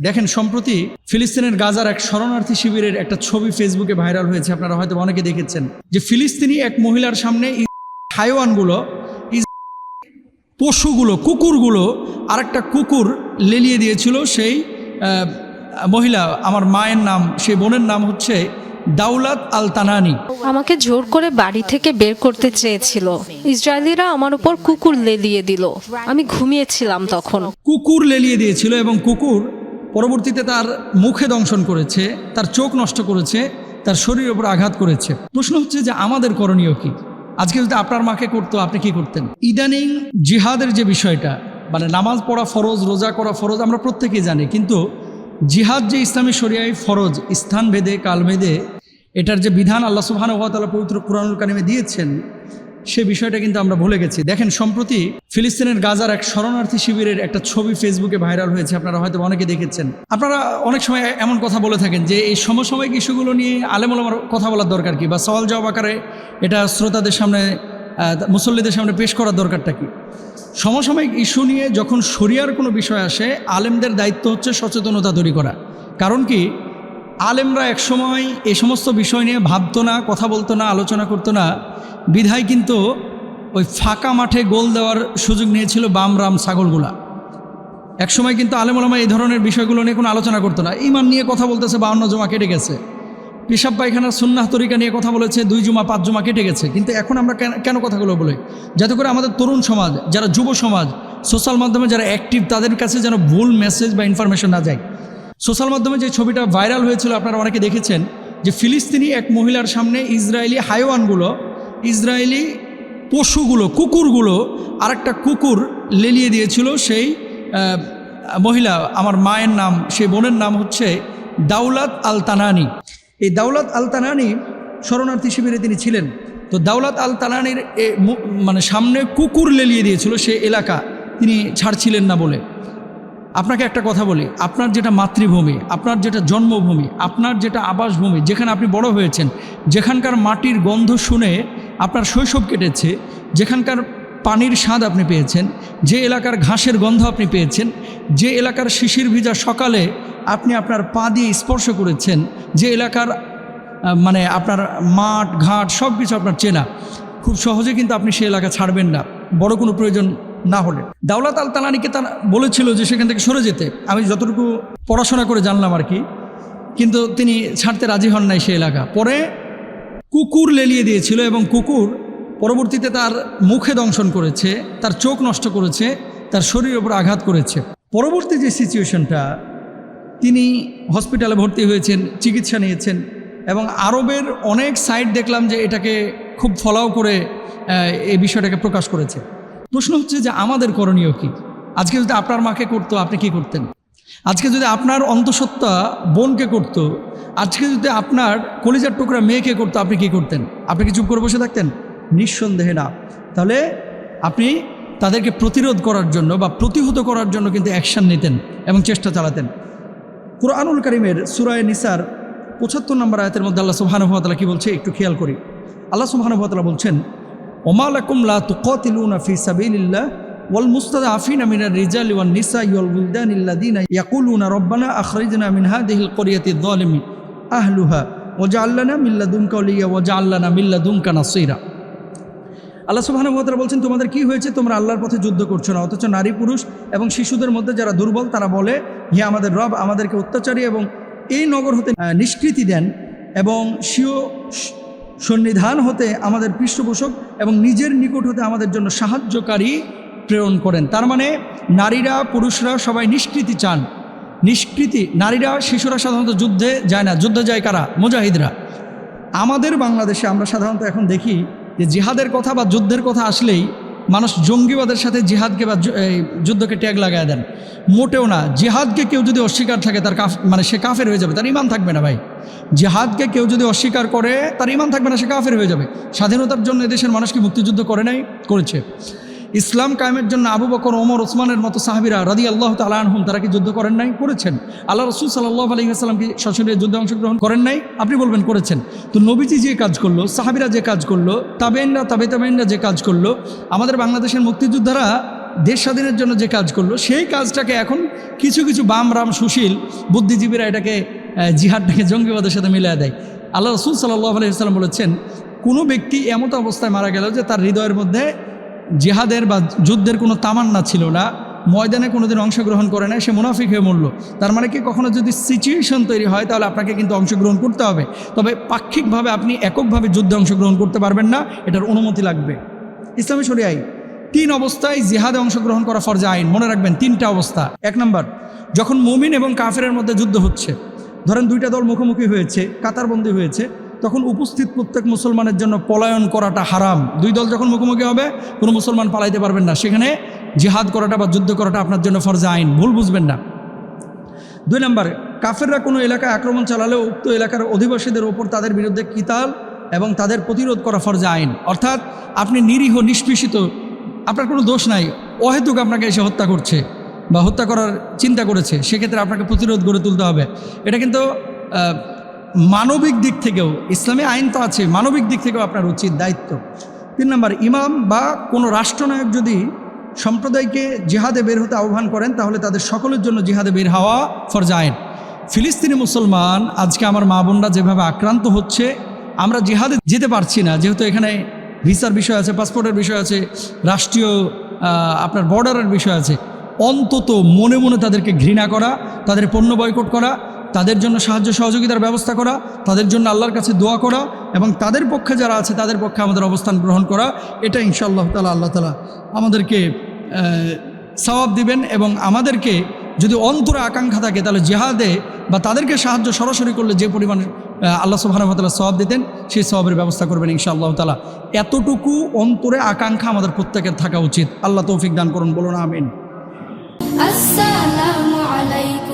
দেখেন সম্প্রতি ফিলিস্তিনের গাজার এক শরণার্থী শিবিরের একটা ছবি ফেসবুকে ভাইরাল হয়েছে। আপনারা হয়তো অনেকে দেখেছেন যে ফিলিস্তিনি এক মহিলার সামনে হাইওয়ানগুলো পশুগুলো কুকুরগুলো আরেকটা কুকুর লেলিয়ে দিয়েছিল। সেই মহিলা আমার মায়ের নাম সেই বোনের নাম হচ্ছে দাউলাত আল তানানি আমাকে জোর করে বাড়ি থেকে বের করতে চেয়েছিল। ইসরায়েলিরা আমার উপর কুকুর লেলিয়ে দিল। আমি ঘুমিয়েছিলাম তখন। কুকুর লেলিয়ে দিয়েছিল এবং কুকুর পরবর্তীতে তার মুখে দংশন করেছে, তার চোখ নষ্ট করেছে, তার শরীরের ওপর আঘাত করেছে। প্রশ্ন হচ্ছে যে আমাদের করণীয় কি? আজকে যদি আপনার মাকে করতো, আপনি কি করতেন? ইদানিং জিহাদের যে বিষয়টা মানে নামাজ পড়া ফরজ, রোজা করা ফরজ, আমরা প্রত্যেকেই জানি, কিন্তু জিহাদ যে ইসলামী শরিয়ায় ফরজ স্থান ভেদে কাল ভেদে এটার যে বিধান আল্লাহ সুবহান ওয়াতালা পবিত্র কুরআনুল কারিমে দিয়েছেন সে বিষয়টা কিন্তু আমরা ভুলে গেছি। দেখেন, সম্প্রতি ফিলিস্তিনের গাজার এক শরণার্থী শিবিরের একটা ছবি ফেসবুকে ভাইরাল হয়েছে, আপনারা হয়তো অনেকে দেখেছেন। আপনারা অনেক সময় এমন কথা বলে থাকেন যে, এই সমসাময়িক ইস্যুগুলো নিয়ে আলেমুলামার কথা বলার দরকার কি? বা সওয়াল জবাব আকারে এটা শ্রোতাদের সামনে মুসল্লিদের সামনে পেশ করার দরকারটা কি? সমসাময়িক ইস্যু নিয়ে যখন শরিয়ার কোনো বিষয় আসে, আলেমদের দায়িত্ব হচ্ছে সচেতনতা তৈরি করা। কারণ কি? আলেমরা একসময় এই সমস্ত বিষয় নিয়ে ভাবতো না, কথা বলতো না, আলোচনা করতো না। বিধায় কিন্তু ওই ফাঁকা মাঠে গোল দেওয়ার সুযোগ নিয়েছিল বাম রাম ছাগলগুলা। একসময় কিন্তু আলেমুলামা এই ধরনের বিষয়গুলো নিয়ে কোনো আলোচনা করতো না। ইমান নিয়ে কথা বলতেছে, বাউন্ন জমা কেটে গেছে। পেশাব পায়খানার সুন্নাহ তরিকা নিয়ে কথা বলেছে, দুই জুমা, পাঁচ জমা কেটে গেছে। কিন্তু এখন আমরা কেন কেন কথাগুলো বলি? যাতে করে আমাদের তরুণ সমাজ, যারা যুব সমাজ সোশ্যাল মাধ্যমে যারা অ্যাক্টিভ তাদের কাছে যেন ভুল মেসেজ বা ইনফরমেশন না যায়। সোশ্যাল মাধ্যমে যে ছবিটা ভাইরাল হয়েছিল, আপনারা অনেকে দেখেছেন, যে ফিলিস্তিনি এক মহিলার সামনে ইসরায়েলি হাইওয়ানগুলো, ইসরায়েলি পশুগুলো, কুকুরগুলো আরেকটা কুকুর লেলিয়ে দিয়েছিল সেই মহিলা, আমার মায়ের নাম, সেই বোনের নাম হচ্ছে দাউলাত আল তানানি এই দাউলাত আল তানানি শরণার্থী শিবিরে তিনি ছিলেন। তো দাউলাত আল তানানির এ মানে সামনে কুকুর লেলিয়ে দিয়েছিল সে এলাকা। তিনি ছাড়ছিলেন না বলে। আপনাকে একটা কথা বলি, আপনার যেটা মাতৃভূমি, আপনার যেটা জন্মভূমি, আপনার যেটা আবাসভূমি, যেখানে আপনি বড় হয়েছেন, যেখানকার মাটির গন্ধ শুনে আপনার শৈশব কেটেছে, যেখানকার পানির স্বাদ আপনি পেয়েছেন, যে এলাকার ঘাসের গন্ধ আপনি পেয়েছেন, যে এলাকার শিশির ভিজা সকালে আপনি আপনার পা দিয়ে স্পর্শ করেছেন, যে এলাকার মানে আপনার মাঠ, ঘাট সব কিছু আপনার চেনা, খুব সহজে কিন্তু আপনি সেই এলাকা ছাড়বেন না। বড় কোনো প্রয়োজন না হলে। দাওলাত আল তালানিকে তার বলেছিল যে সেখান থেকে সরে যেতে। আমি যতটুকু পড়াশোনা করে জানলাম আর কি, কিন্তু তিনি ছাড়তে রাজি হন নাই সে এলাকা। পরে কুকুর লেলিয়ে দিয়েছিল এবং কুকুর পরবর্তীতে তার মুখে দংশন করেছে, তার চোখ নষ্ট করেছে, তার শরীরের ওপর আঘাত করেছে। পরবর্তী যে সিচুয়েশনটা, তিনি হসপিটালে ভর্তি হয়েছেন, চিকিৎসা নিয়েছেন এবং আরবের অনেক সাইট দেখলাম যে এটাকে খুব ফলাও করে এই বিষয়টাকে প্রকাশ করেছে। প্রশ্ন হচ্ছে যে আমাদের করণীয় কি? আজকে যদি আপনার মাকে করতো, আপনি কি করতেন? আজকে যদি আপনার অন্তঃসত্ত্বা বোনকে করতো, আজকে যদি আপনার কলিজার টুকরা মেয়েকে করতো, আপনি কি করতেন? আপনি কি চুপ করে বসে থাকতেন? নিঃসন্দেহে না। তাহলে আপনি তাদেরকে প্রতিরোধ করার জন্য বা প্রতিহত করার জন্য কিন্তু অ্যাকশন নিতেন এবং চেষ্টা চালাতেন। কোরআনুল করিমের সুরায় নিসার পঁচাত্তর নম্বর আয়তের মধ্যে আল্লাহ সুবহানুভাতালা কি বলছে? একটু খেয়াল করি। আল্লাহ সুবহানুভাতালা বলছেন ওমালাকুম লা তুকাতিলুনা ফি সাবিলিল্লাহ ওয়াল মুস্তাদাফিনা মিনার রিজালি ওয়ান নিসা ওয়াল উলদান আল্লাযিনা ইয়াকুলুনা রব্বানা আখরিজনা মিন হাদিহিল ক্বরিয়াতি যালিমি আহলুহা ওয়াজআল লানা মিন লাদুনকা ওয়ালিয়া ওয়াজআল লানা মিন লাদুনকা নাসীরা। আল্লাহ সুবাহানুভতরা বলছেন, তোমাদের কি হয়েছে? তোমরা আল্লাহর পথে যুদ্ধ করছ না, অথচ নারী পুরুষ এবং শিশুদের মধ্যে যারা দুর্বল, তারা বলে, হে আমাদের রব, আমাদেরকে অত্যাচারী এবং এই নগর হতে নিষ্কৃতি দেন এবং স্বীয় স- সন্নিধান হতে আমাদের পৃষ্ঠপোষক এবং নিজের নিকট হতে আমাদের জন্য সাহায্যকারী প্রেরণ করেন। তার মানে নারীরা, পুরুষরা সবাই নিষ্কৃতি চান। নিষ্কৃতি, নারীরা, শিশুরা সাধারণত যুদ্ধে যায় না। যুদ্ধে যায় কারা? মুজাহিদরা। আমাদের বাংলাদেশে আমরা সাধারণত এখন দেখি যে জিহাদের কথা বা যুদ্ধের কথা আসলেই মানুষ জঙ্গিবাদের সাথে জিহাদকে বা যুদ্ধকে ট্যাগ লাগায় দেন। মোটেও না। জিহাদকে কেউ যদি অস্বীকার থাকে, তার কাফ মানে সে কাফের হয়ে যাবে। তার ইমান থাকবে না ভাই। জিহাদকে কেউ যদি অস্বীকার করে, তার ইমান থাকবে না, সে কাফের হয়ে যাবে। স্বাধীনতার জন্য এদেশের মানুষ কি মুক্তিযুদ্ধ করে নাই? করেছে। ইসলাম কায়েমের জন্য আবু বকর, ওমর, ওসমানের মতো সাহাবিরা রাদি আল্লাহ তালানহুম তারা কি যুদ্ধ করেন নাই? করেছেন। আল্লাহ রসুল সাল্লাহ আলহিহাস্লাম কি সশরীরে যুদ্ধে অংশগ্রহণ করেন নাই? আপনি বলবেন করেছেন। তো নবীজি যে কাজ করল, সাহাবিরা যে কাজ করল তাবেনরা তাবে তাবেনরা যে কাজ করল, আমাদের বাংলাদেশের মুক্তিযোদ্ধারা দেশ স্বাধীনের জন্য যে কাজ করল, সেই কাজটাকে এখন কিছু কিছু বাম, রাম, সুশীল বুদ্ধিজীবীরা এটাকে জিহাদটাকে জঙ্গিবাদের সাথে মিলিয়ে দেয়। আল্লাহ রসুল সাল্লাহ আলাইসাল্লাম বলেছেন, কোনো ব্যক্তি এমত অবস্থায় মারা গেল যে তার হৃদয়ের মধ্যে জিহাদের বা যুদ্ধের কোনো তামান্না ছিল না, ময়দানে কোনোদিন অংশগ্রহণ করে না সে মুনাফিক হয়ে মরল। তার মানে কি, কখনো যদি সিচুয়েশন তৈরি হয়, তাহলে আপনাকে কিন্তু অংশগ্রহণ করতে হবে। তবে পাক্ষিকভাবে আপনি এককভাবে যুদ্ধে অংশগ্রহণ করতে পারবেন না, এটার অনুমতি লাগবে। ইসলামী শরিয়াই তিন অবস্থায় জিহাদে অংশগ্রহণ করা ফরজে আইন। মনে রাখবেন, তিনটা অবস্থা। এক নম্বর, যখন মুমিন এবং কাফেরের মধ্যে যুদ্ধ হচ্ছে, ধরেন দুইটা দল মুখোমুখি হয়েছে, কাতারবন্দি হয়েছে তখন উপস্থিত প্রত্যেক মুসলমানের জন্য পলায়ন করাটা হারাম। দুই দল যখন মুখোমুখি হবে, কোনো মুসলমান পালাইতে পারবেন না। সেখানে জিহাদ করাটা বা যুদ্ধ করাটা আপনার জন্য ফরজে আইন, ভুল বুঝবেন না। দুই নম্বর, কাফেররা কোনো এলাকায় আক্রমণ চালালেও উক্ত এলাকার অধিবাসীদের ওপর তাদের বিরুদ্ধে কিতাল এবং তাদের প্রতিরোধ করা ফরজে আইন। অর্থাৎ আপনি নিরীহ, নিষ্পেষিত, আপনার কোনো দোষ নাই। অহেতুক আপনাকে এসে হত্যা করছে বা হত্যা করার চিন্তা করেছে। সেক্ষেত্রে আপনাকে প্রতিরোধ গড়ে তুলতে হবে। এটা কিন্তু মানবিক দিক থেকেও, ইসলামী আইন তো আছে, মানবিক দিক থেকেও আপনার উচিত দায়িত্ব। তিন নম্বর, ইমাম বা কোনো রাষ্ট্রনায়ক যদি সম্প্রদায়কে জিহাদে বের হতে আহ্বান করেন, তাহলে তাদের সকলের জন্য জিহাদে বের হওয়া ফরজ আইন। ফিলিস্তিনি মুসলমান, আজকে আমার মা বোনরা যেভাবে আক্রান্ত হচ্ছে, আমরা জিহাদে যেতে পারছি না। যেহেতু এখানে ভিসার বিষয় আছে, পাসপোর্টের বিষয় আছে, রাষ্ট্রীয় আপনার বর্ডারের বিষয় আছে, অন্তত মনে মনে তাদেরকে ঘৃণা করা, তাদের পণ্য বয়কট করা তাদের জন্য সাহায্য সহযোগিতার ব্যবস্থা করা, তাদের জন্য আল্লাহর কাছে দোয়া করা এবং তাদের পক্ষে যারা আছে তাদের পক্ষে আমাদের অবস্থান গ্রহণ করা। এটা ইনশাআল্লাহ তালা আল্লাহ তালা আমাদেরকে সবাব দিবেন এবং আমাদেরকে যদি অন্তরে আকাঙ্ক্ষা থাকে তাহলে জেহাদে বা তাদেরকে সাহায্য সরাসরি করলে যে পরিমাণ আল্লাহ সুবাহানুতালা সবাব দিতেন, সেই সবাবের ব্যবস্থা করবেন ইনশাআল্লাহ তালা এতটুকু অন্তরে আকাঙ্ক্ষা আমাদের প্রত্যেকের থাকা উচিত। আল্লাহ তৌফিক দান করুন, বলুন আমিন। আসসালামু আলাইকুম।